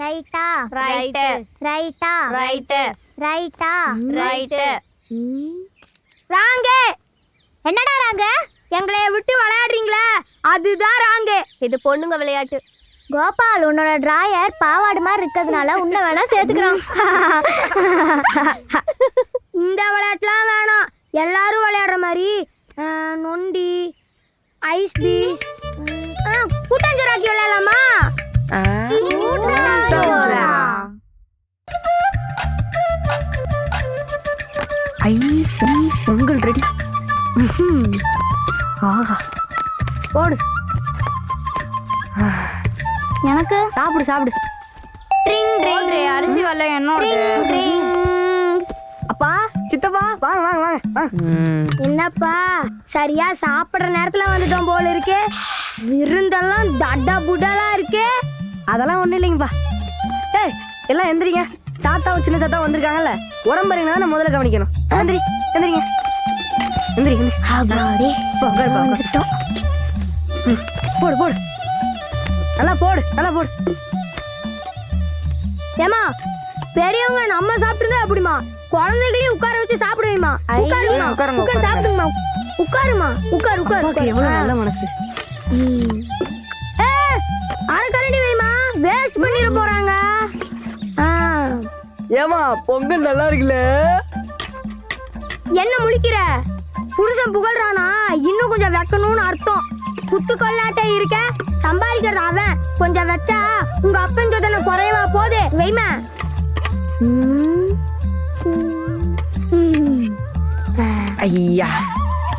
ரைட்டா ரைட்டு ரைட்டா ரைட்டு ரைட்டா ரைட்டு ராங்க. என்னடா ராங்க? எங்களை விட்டு விளையாடுறீங்களா? அதுதான் ராங்க. இது பொண்ணுங்க விளையாட்டு. கோபால் உன்னோட டிராயர் பாவாடு மாதிரி இருக்கிறதுனால உன்னை வேணா சேர்த்துக்கிறோம். இந்த விளையாட்டுலாம் வேணாம். எல்லாரும் விளையாடுற மாதிரி நொண்டி ஐஸ் பீஸ் கூட்டாஞ்சோராக்கி பொங்கல் ரெடி ஆஹா. போடு. எனக்கு? சாப்பிடு சாப்பிடு. Drink drink. அரிசி வரல என்னோட ட்ரிங் அப்பா சித்தப்பா வாங்க வாங்க வாங்க. வாங்க என்னப்பா சரியா சாப்பிடுற நேரத்துல வந்துட்டோம் போல இருக்கு. விருந்தெல்லாம் தட புடலா இருக்கு. அதெல்லாம் ஒண்ணும் இல்லைங்கப்பா. ஏய் எல்லாம் எந்திரிங்க. தாத்தாவும் சின்ன தாத்தா வந்திருக்காங்கல்ல. உடம்புறீங்கன்னா நான் முதல்ல கவனிக்கணும். எந்திரி எந்திரிங்க. எந்திரி எந்திரி. போடு போடு. நல்லா போடு நல்லா போடு. ஏமா பெரியவங்க நம்ம சாப்பிட்டுருந்தா அப்படிமா குழந்தைகளையும் உட்கார வச்சு சாப்பிடுவேமா உட்காருமா உட்கார் சாப்பிடுங்கம்மா. உட்காருமா உட்கார் உட்கார் எவ்வளவு நல்ல மனசு. அரை கரண்டி வைமா வேஸ்ட் பண்ணிட போறாங்க. ஏமா பொங்கல் நல்லா இருக்குல்ல? என்ன முழிக்கிற? புருஷன் புகழ்றானா? இன்னும் கொஞ்சம் வைக்கணும்னு அர்த்தம். குத்து கொள்ளாட்ட இருக்க சம்பாதிக்கிறது அவன். கொஞ்சம் வச்சா உங்க அப்பன் சொத்தனை குறையவா போதே வைமா ஐயா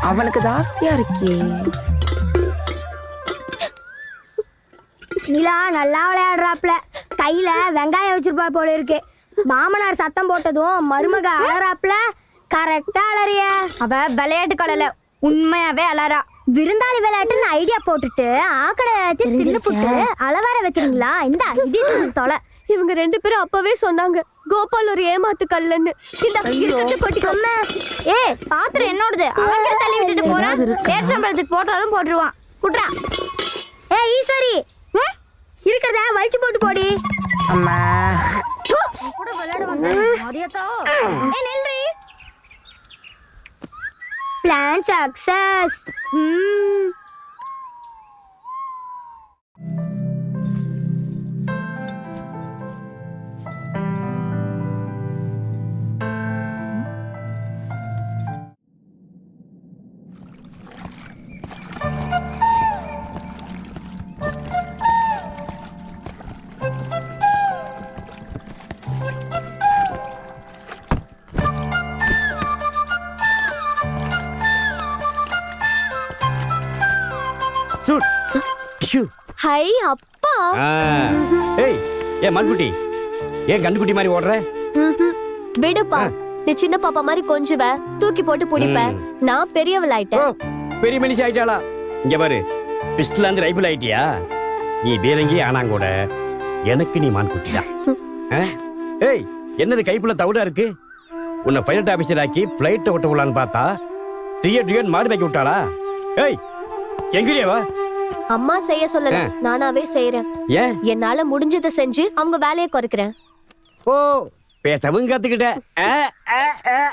அவனுக்கு ஜாஸ்தியா இருக்கே. நிலா நல்லா விளையாடுறாப்ல. கையில வெங்காயம் வச்சிருப்பா போல இருக்கு. மாமனார் சத்தம் போட்டதும் மருமக அலறாப்ல. கரெக்டா அலறிய. அவ விளையாட்டு கலல உண்மையாவே அலறா. விருந்தாளி விளையாட்டுன்னு ஐடியா போட்டுட்டு ஆக்கடை எல்லாத்தையும் தின்னுப்புட்டு அளவார வைக்கிறீங்களா? இந்த தொலை. இவங்க ரெண்டு பேரும் அப்பவே சொன்னாங்க கோபால் ஒரு ஏமாத்து கல்லன்னு. இந்த ஏ பாத்திரம் என்னோடது? அவங்க தள்ளி விட்டுட்டு போறான் பேச்சம்பழத்துக்கு போட்டாலும் போட்டுருவான். குட்ரா ஏ ஈஸ்வரி. ம்? இருக்கிறத வலிச்சு போட்டு போடி. அம்மா. பிளான் சக்சஸ் சூட் ஷூ ஹை அப்பா. ஏய் ஏ மண்குட்டி. ஏன் கண்டுக்குட்டி மாதிரி ஓடுற. விடுப்பா. நீ சின்ன பாப்பா மாதிரி கொஞ்சுவ. தூக்கி போட்டு புடிப்ப. நான் ஓ பெரியவளாயிட்டேன் பெரிய மனுஷி ஆயிட்டாளா? இங்க பாரு. பிஸ்டல் இருந்து ரைபிள் ஆயிட்டியா? நீ பீரங்கி ஆனாங்கூட. எனக்கு நீ மான்குட்டி தான். ஏய் என்னது கைப்புள்ள தவிடா இருக்கு? உன்னை பைலட் ஆபீசர் ஆக்கி பிளைட்டை ஓட்ட விடலான்னு பார்த்தா டிஎட் டிஎட் மாடு மேய்க்க விட்டாளா? ஏய் எங்கடியா அம்மா செய்ய சொல்லல. நானாவே செய்யறேன் ஏன்? என்னால முடிஞ்சதை செஞ்சு அவங்க வேலையை குறைக்கிறேன். ஓ பேசவும் கத்துக்கிட்ட. ஆ, ஆ, ஆ.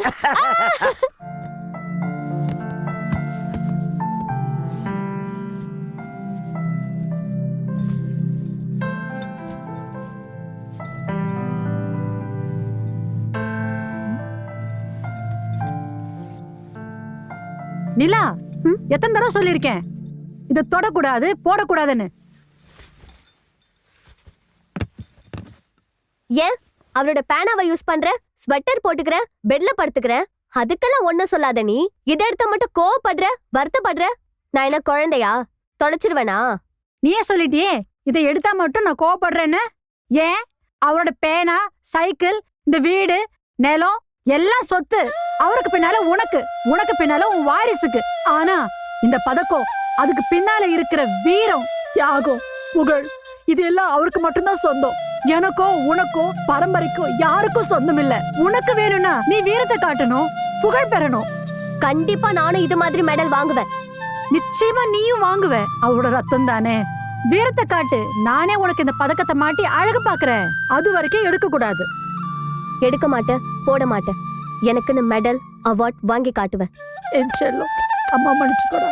நிலா எத்தனை தடவை சொல்லியிருக்கேன்? இதை தொடக்கூடாது போடக்கூடாதுன்னு. ஏன்? அவரோட பேனாவை யூஸ் பண்ற? ஸ்வெட்டர் போட்டுக்கிற? பெட்ல படுத்துக்கிற? அதுக்கெல்லாம் ஒண்ணு சொல்லாத நீ. இதை எடுத்த மட்டும் கோவப்படுற? வருத்தப்படுற? நான் என்ன குழந்தையா? தொலைச்சிருவேனா? நீயே சொல்லிட்டியே இதை எடுத்தா மட்டும் நான் கோவப்படுறேன்னு? ஏன்? அவரோட பேனா சைக்கிள் இந்த வீடு நிலம் எல்லாம் சொத்து. அவருக்கு பின்னால உனக்கு. உனக்கு பின்னால உன் வாரிசுக்கு. ஆனா இந்த பதக்கம் அதுக்கு பின்னால இருக்கிற வீரம் தியாகம் புகழ் இது எல்லாம் அவருக்கு மட்டும்தான் சொந்தம். எனக்கோ உனக்கோ பரம்பரைக்கோ யாருக்கும் சொந்தம் இல்ல உனக்கு வேணும்னா நீ வீரத்தை காட்டணும் புகழ் பெறணும். கண்டிப்பா நானும் இது மாதிரி மெடல் வாங்குவேன். நிச்சயமா நீயும் வாங்குவ. அவரோட ரத்தம் தானே. வீரத்தை காட்டு. நானே உனக்கு இந்த பதக்கத்தை மாட்டி அழகு பாக்குறேன் அது வரைக்கும் எடுக்க கூடாது எடுக்க மாட்டேன் போட மாட்டேன். எனக்குன்னு மெடல் அவார்ட் வாங்கி காட்டுவேன். என் செல்லம் அம்மா மன்னிச்சுக்கோடா.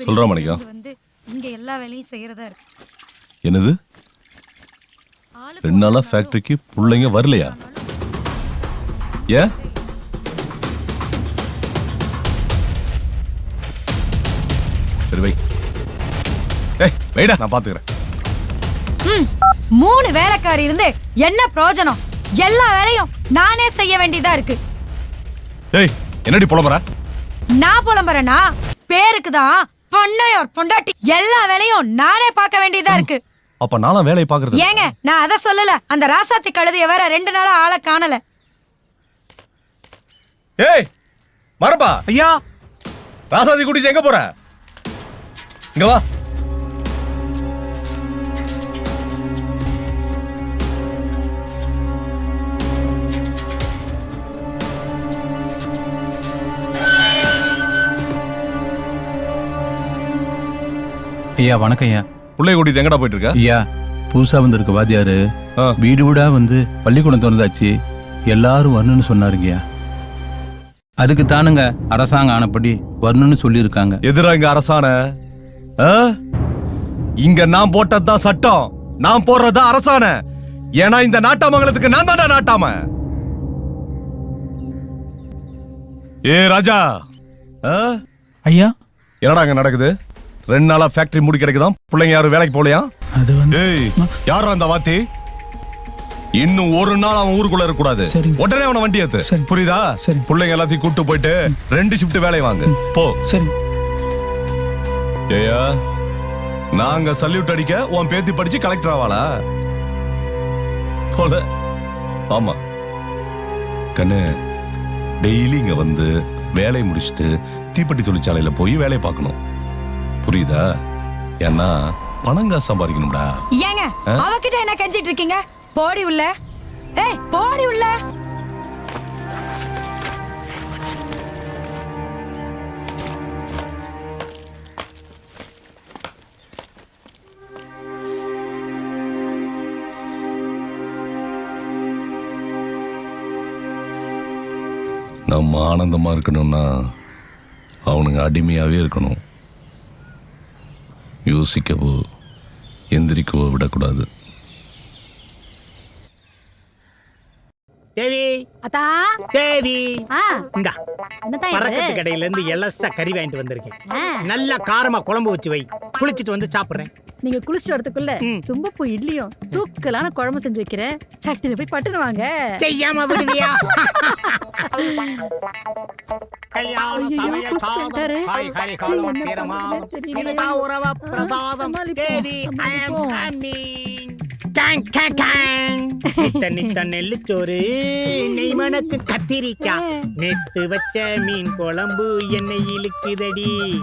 சொல்றா மணிக்கா வந்து இங்க எல்லா வேலையும் செய்யறதா இருக்கு. என்னது? ரெண்டு நாளா ஃபேக்டரிக்கு பிள்ளைங்க வரலையா? ஏன்? சரி வை. ஏய் வைடா. நான் பாத்துக்கிறேன். ம், மூணு வேலைக்காரி இருந்து என்ன பிரயோஜனம்? எல்லா வேலையும் நானே செய்ய வேண்டியதா இருக்கு. ஏய் என்னடி புலம்புற? நான் புலம்புறேனா? பேருக்கு தான் பொண்ணையோர் பொண்டாட்டி எல்லா வேலையும் நானே பார்க்க வேண்டியதா இருக்கு. அப்ப நானும் வேலையை பாக்குறது ஏங்க நான் அத சொல்லல. அந்த ராசாத்தி கழுதைய வேற ரெண்டு நாளா ஆளை காணல. ஏய் மரப்பா ஐயா. ராசாதி கூட்டிட்டு எங்க போற? இங்க வா. ஐயா வணக்கம் ஐயா. பிள்ளைய கூட்டிட்டு எங்கடா போயிட்டு இருக்க ஐயா புதுசா வந்திருக்க வாத்தியாரு. ஆ. வீடு வீடா வந்து பள்ளிக்கூடம் திறந்தாச்சு. எல்லாரும் வரணும்னு சொன்னாருங்கய்யா அதுக்கு தானுங்க அரசாங்கம் ஆனப்படி வரணும்னு சொல்லியிருக்காங்க. எதிரா இங்க அரசாண? ஆ? இங்க நான் போட்டதுதான் சட்டம். நான் போடுறதுதான் அரசாணை. ஏன்னா இந்த நாட்டாமங்கலத்துக்கு நான் தான்டா நாட்டாம. ஏ ராஜா. ஆ? ஐயா. என்னடா அங்க நடக்குது? ரெண்டு நாளா ஃபேக்டரி மூடி கிடைக்குதாம். பிள்ளைங்க யாரும் வேலைக்கு போகலையா? அது வந்து ஏய் யாரா அந்த வாத்தி? இன்னும் ஒரு நாள் அவன் ஊருக்குள்ள இருக்க கூடாது சரிங்க. உடனே அவன வண்டி ஏத்து. சரி. புரியுதா? சரி. பிள்ளைங்க எல்லாத்தையும் கூட்டு போயிட்டு ரெண்டு ஷிஃப்ட் வேலையை வாங்கு. போ. சரி. ஏயா நாங்க சல்யூட் அடிக்க உன் பேத்தி படிச்சு கலெக்டர் ஆவாளா? போல. ஆமா. கண்ணு டெய்லி இங்க வந்து வேலையை முடிச்சுட்டு தீப்பெட்டி தொழிற்சாலையில போய் வேலையை பார்க்கணும். புரியுதா? ஏன்னா பணங்கா சம்பாதிக்கணும்டா. ஏங்க அவகிட்ட என்ன கெஞ்சிட்டு இருக்கீங்க? போடி உள்ள. ஏய் போடி உள்ள. நம்ம ஆனந்தமா இருக்கணும்னா அவனுங்க அடிமையாவே இருக்கணும். யோசிக்கவோ எந்திரிக்கவோ விடக்கூடாது. தேவி! அத்தா! தேவி! ஆ. இந்தா. பறக்கத்து இது? கடையில இருந்து எலசா கறி வாங்கிட்டு வந்திருக்கேன். நல்லா காரமா குழம்பு வச்சு வை. குளிச்சிட்டு வந்து சாப்பிடுறேன். நீங்க குளிச்சுட்டு வரதுக்குள்ள. தும்பப்பூ இட்லியும் தூக்கலான குழம்பு செஞ்சு வைக்கிறேன். சட்டில போய் பட்டுன்னு வாங்க. செய்யாம விடுவியா? ஐயையோ, சமையல், வந்துட்டாரு. காய்கறி, காலம், பீரமாம். இதுதான் உறவா பிரசாதம். தேவி கேங். நித்த நித்த நெல்லுச்சோறு நெய் மணக்கு கத்திரிக்காய். நேத்து வச்ச மீன் குழம்பு என்னை இழுக்குதடி.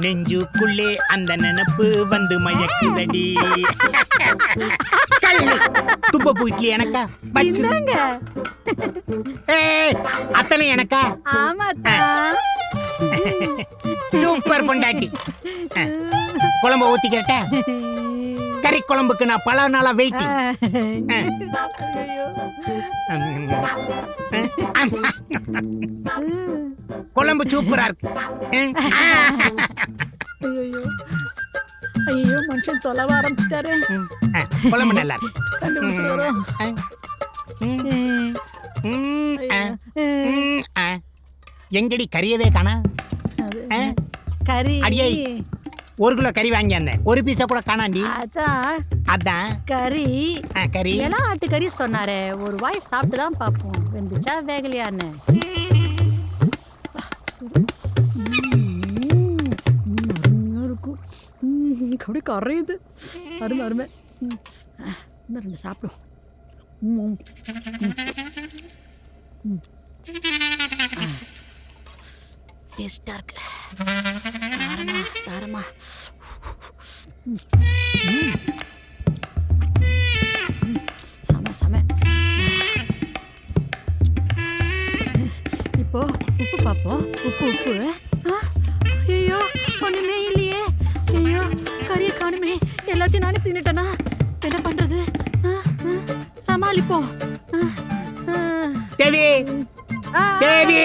நெஞ்சுக்குள்ளே அந்த நினப்பு வந்து மயக்குதடி. துப்பப்பூ இட்லி எனக்கா? இந்தாங்க. ஏய், அத்தனை எனக்கா? ஆமாத்தா. சூப்பர் பொண்டாட்டி. குழம்ப ஊத்திக்கிறட்ட கறி குழம்புக்கு நான் பல நாளா வெயிட்டிங் குழம்பு சூப்பரா இருக்கு. ஐயோ. ஐயோ மனுஷன் தொலைவ ஆரம்பிச்சிட்டாரு. குழம்பு நல்லா. எங்கடி கறியவே காணா? கறி. அடியே. ஒரு கிலோ கறி வாங்கியிருந்தேன் ஒரு பீஸை கூட காணாண்டி. அதான் அதான். கறி. ஆ, கறி. எல்லாம் ஆட்டு கறி சொன்னாரே. ஒரு வாய் சாப்பிட்டு தான் பார்ப்போம். வெந்துச்சா வேகலையான்னு. இருக்கும் அப்படி கரையுது. அருமை அருமை. இன்னும் ரெண்டு சாப்பிடும் ம், ம், ம். இருக்கு. சாரமா சாரமா செம செம. இப்போ உப்பு பார்ப்போம். உப்பு உப்பு. ஐயோ ஒன்றுமே இல்லை. கறியை காணுமே. எல்லாத்தையும் நானே தின்னுட்டேனா? என்ன பண்றது? சமாளிப்போம். தேவி! தேவி!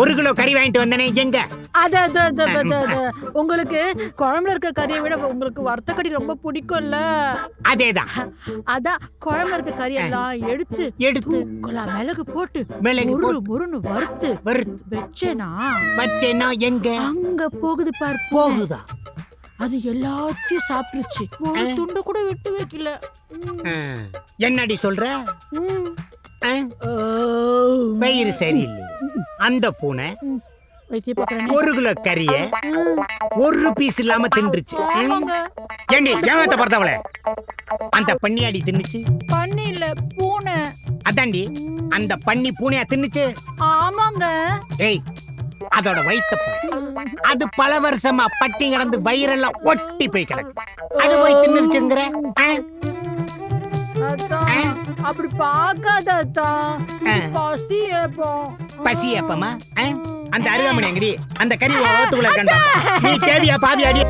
ஒரு கிலோ கறி வாங்கிட்டு வந்தனே எங்க? அது அது அது. உங்களுக்கு குழம்புல இருக்க கறியை விட உங்களுக்கு வறுத்த கறி ரொம்ப பிடிக்கும்ல. அதேதான். அதான் குழம்புல இருக்க கறி எல்லாம் எடுத்து எடுத்து. தூக்கலா மிளகு போட்டு மிளகு முரு முருன்னு வறுத்து வறுத்து. வச்சேனா? வச்சேன்னா எங்க? அங்க போகுது பார். போகுதா? அது எல்லாத்தையும் சாப்பிட்டுருச்சு. ஒரு. துண்டு கூட விட்டு வைக்கல. என்னடி சொல்ற. வயிறு சரியில்லை. அந்த பூனை. ஒரு கிலோ கறிய ஒரு பீஸ் இல்லாம தின்றுச்சு. ஏண்டி ஏமாத்த பார்த்தவளே அந்த பன்னியாடி தின்னுச்சு. பண்ணி இல்ல பூனை. அதாண்டி அந்த பன்னி பூனையா தின்னுச்சு? ஆமாங்க. ஏய் அதோட பாரு. அது பல வருஷமா பட்டி கிடந்து வயிறெல்லாம் ஒட்டி போய் கிடக்கு. அது போய் தின்னுச்சுங்கிற அப்படி ஆ. பசி ஏப்போம் பசி அப்பமா அந்த அருகாமணி எங்கடி அந்த கறி ஓத்துக்குள்ள இருக்கா நீ தேவியா பாவி அடி